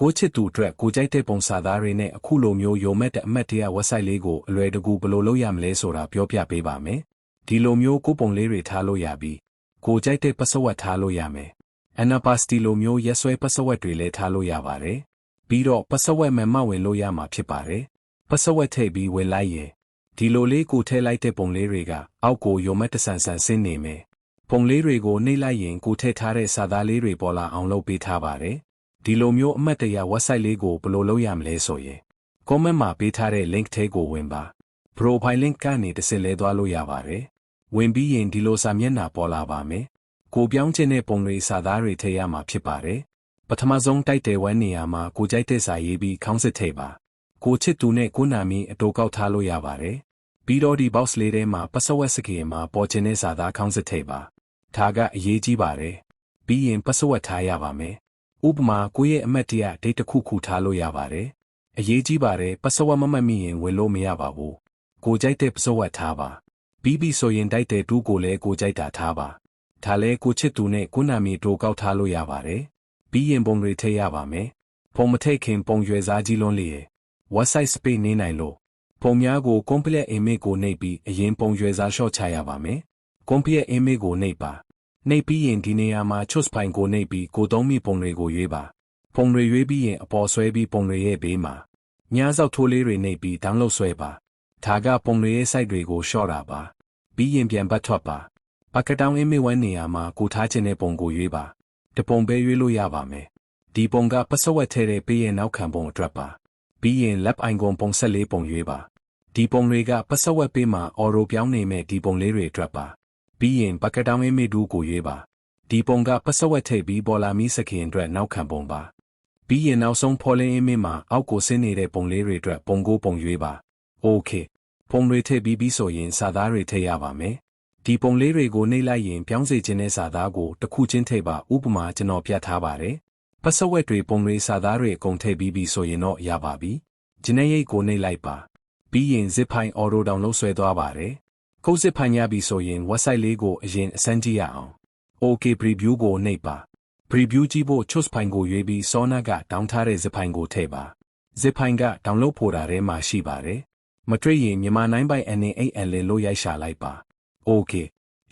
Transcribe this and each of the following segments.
ကိုချစ်သူအတွက်ကိုကြိုက်တဲ့ပုံစာသားတွေနဲ့အခုလိုမျိုးယုံမဲ့တဲ့အမတ်တရား website လေးကိုအလွယ်တကူဘယ်လိုလုပ်ရမလဲဆိုတာပြောပြပေးပါမယ်။ဒီလိုမျိုးကိုပုံလေးတွေထားလို့ရပြီးကိုကြိုက်တဲ့ပတ်စဝတ်ထားလို့ရမယ်။ Anapasti လိုမျိုးရက်ဆွဲပတ်စဝတ်တွေလည်းထားလို့ရပါတယ်။ပြီးတော့ပတ်စဝတ်မမဝင်လို့ရမှာဖြစ်ပါတယ်။ပတ်စဝတ်ထည့်ပြီးဝင်လိုက်ရင်ဒီလိုလေးကိုထည့်လိုက်တဲ့ပုံလေးတွေကအောက်ကိုယုံမဲ့တဆန်ဆန်ဆင်းနေမယ်။ပုံလေးတွေကိုနှိပ်လိုက်ရင်ကိုထည့်ထားတဲ့စာသားလေးတွေပေါ်လာအောင်လုပ်ပေးထားပါတယ်။ ဒီလိုမျိုးအမှတ်တရ website လေးကိုဘယ်လိုလုပ်ရမလဲဆိုရင် comment မှာပေးထားတဲ့ link ထဲကိုဝင်ပါ profile link ကနေတစ်စက်လဲသွားလို့ရပါတယ်။ဝင်ပြီးရင်ဒီလိုစာမျက်နှာပေါ်လာပါမယ်။ကိုပြောင်းခြင်းတဲ့ပုံတွေစာသားတွေထည့်ရမှာဖြစ်ပါတယ်။ပထမဆုံးတိုက်တယ်ဝမ်းနေရာမှာကိုကြိုက်တဲ့စာရေးပြီးခေါင်းစစ်ထည့်ပါ။ကိုချစ်သူနဲ့ကိုနာမီအတူကောက်ထားလို့ရပါတယ်။ပြီးတော့ဒီ box လေးထဲမှာပတ်စဝက်စကင်မှာပေါ်ခြင်းတဲ့စာသားခေါင်းစစ်ထည့်ပါ။ဒါကအရေးကြီးပါတယ်။ပြီးရင်ပတ်စဝက်ထားရပါမယ်။ ဥပမာကိုရဲ့အမတ်တရဒိတ်တစ်ခုခုထားလို့ရပါတယ်။အရေးကြီးပါတယ်ပတ်စဝက်မမှတ်မိရင်ဝင်လို့မရပါဘူး။ကိုကြိုက်တဲ့ပတ်စဝက်ထားပါ။ပြီးပြီဆိုရင်တိုက်တဲ့တူးကိုလည်းကိုကြိုက်တာထားပါ။ဒါလဲကိုချစ်သူနဲ့ကိုနာမီတို့ကောက်ထားလို့ရပါတယ်။ပြီးရင်ပုံတွေထည့်ရပါမယ်။ပုံမထိတ်ခင်ပုံရွယ်စားကြီးလွန်းလေ။ website space နေနိုင်လို့ပုံများကို complete image ကိုနှိပ်ပြီးအရင်ပုံရွယ်စား shot ချရပါမယ်။ complete image ကိုနှိပ်ပါ။ နှိပ်ပြီးရင်ဒီနေရာမှာ choose ဖိုင်ကိုနှိပ်ပြီးကိုသုံးမိပုံတွေကိုရွေးပါ။ပုံတွေရွေးပြီးရင်အပေါ်ဆွဲပြီးပုံတွေရဲ့ဘေးမှာညစောက်ထိုးလေးတွေနှိပ်ပြီး download ဆွဲပါ။ဒါကပုံတွေရဲ့ site တွေကို short တာပါ။ပြီးရင်ပြန်ဘတ်ထွက်ပါ။ပကတောင် image ဝမ်းနေရာမှာကိုထားခြင်းတဲ့ပုံကိုရွေးပါ။တပုံပဲရွေးလို့ရပါမယ်။ဒီပုံကပတ်စဝက်ထဲတဲ့ပေးရဲ့နောက်ခံပုံအတွက်ပါ။ပြီးရင် left icon ပုံဆက်လေးပုံရွေးပါ။ဒီပုံတွေကပတ်စဝက်ပေးမှာ auto ပြောင်းနေမဲ့ဒီပုံလေးတွေအတွက်ပါ။ ပြီးရင်ပကတောင် image ဒူးကိုရွေးပါ။ဒီပုံကပတ်စဝက်ထိပ်ပြီးပေါ်လာမီစခင်အတွက်နောက်ခံပုံပါ။ပြီးရင်နောက်ဆုံး falling image မှာအောက်ကိုဆင်းနေတဲ့ပုံလေးတွေအတွက်ပုံကိုပုံရွေးပါ။ Okay ပုံတွေထည့်ပြီးပြီးဆိုရင်စာသားတွေထည့်ရပါမယ်။ဒီပုံလေးတွေကိုနှိပ်လိုက်ရင်ပြောင်းစေခြင်းတဲ့စာသားကိုတစ်ခုချင်းထည့်ပါဥပမာကျွန်တော်ပြထားပါတယ်။ပတ်စဝက်တွေပုံတွေစာသားတွေအကုန်ထည့်ပြီးပြီဆိုရင်တော့ရပါပြီ။ဂျနေရိတ်ကိုနှိပ်လိုက်ပါ။ပြီးရင် zip file auto download ဆွဲသွားပါတယ်။ ကုတ် zip file ရပြီဆိုရင် website လေးကိုအရင်အစမ်းကြည့်ရအောင်။ OK preview ကိုနှိပ်ပါ။ preview ကြည့်ဖို့ choose file ကိုရွေးပြီး Sona က down ထားတဲ့ zip file ကိုထည့်ပါ။ zip file က download ဖိုတာထဲမှာရှိပါတယ်။မတွေ့ရင်မြန်မာ9 by NA8 လလို့ရိုက်ရှာလိုက်ပါ။ OK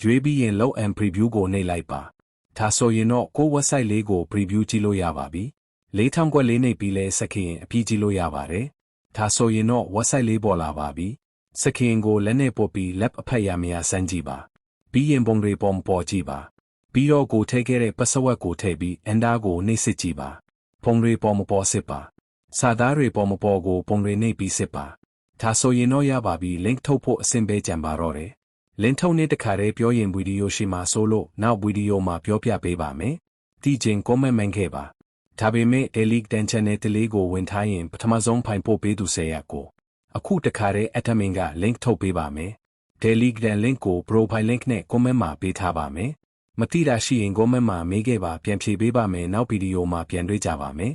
ရွေးပြီးရင် load and preview ကိုနှိပ်လိုက်ပါ။ဒါဆိုရင်တော့ကို website လေးကို preview ကြည့်လို့ရပါပြီ။လေးထောင်ခွက်လေးနှိပ်ပြီးလဲစခင်အပြည့်ကြည့်လို့ရပါတယ်။ဒါဆိုရင်တော့ website လေးပေါ်လာပါပြီ။ စခင်ကိုလက်နဲ့ပုတ်ပြီး left အဖက်ရမရစမ်းကြည့်ပါ။ပြီးရင်ပုံတွေပေါ်ပေါ်ကြည့်ပါ။ပြီးတော့ကိုထည့်ခဲ့တဲ့ password ကိုထည့်ပြီး enter ကိုနှိပ်စစ်ကြည့်ပါ။ပုံတွေပေါ်မပေါ်စစ်ပါ။စာသားတွေပေါ်မပေါ်ကိုပုံတွေနှိပ်ပြီးစစ်ပါ။ဒါဆိုရင်တော့ရပါပြီ link ထုတ်ဖို့အဆင်ပဲကြံပါတော့တယ်။ link ထုတ်နေတခါတည်းပြောရင်ဗီဒီယိုရှိမှာဆိုလို့နောက်ဗီဒီယိုမှာပြောပြပေးပါမယ်။တီချင်း comment မှန်ခဲ့ပါ။ဒါပေမဲ့ daily dan channel တလေးကိုဝင်ထားရင်ပထမဆုံးဖိုင်ပို့ပေးသူ10ရက်ကို အခုတခါတည်း admin က link ထုတ်ပေးပါမယ်။ daily dan link ကို profile link နဲ့ comment မှာပေးထားပါမယ်။မတိတာရှိရင် comment မှာမေးခဲ့ပါပြန်ဖြေပေးပါမယ်နောက်ဗီဒီယိုမှာပြန်တွေ့ကြပါမယ်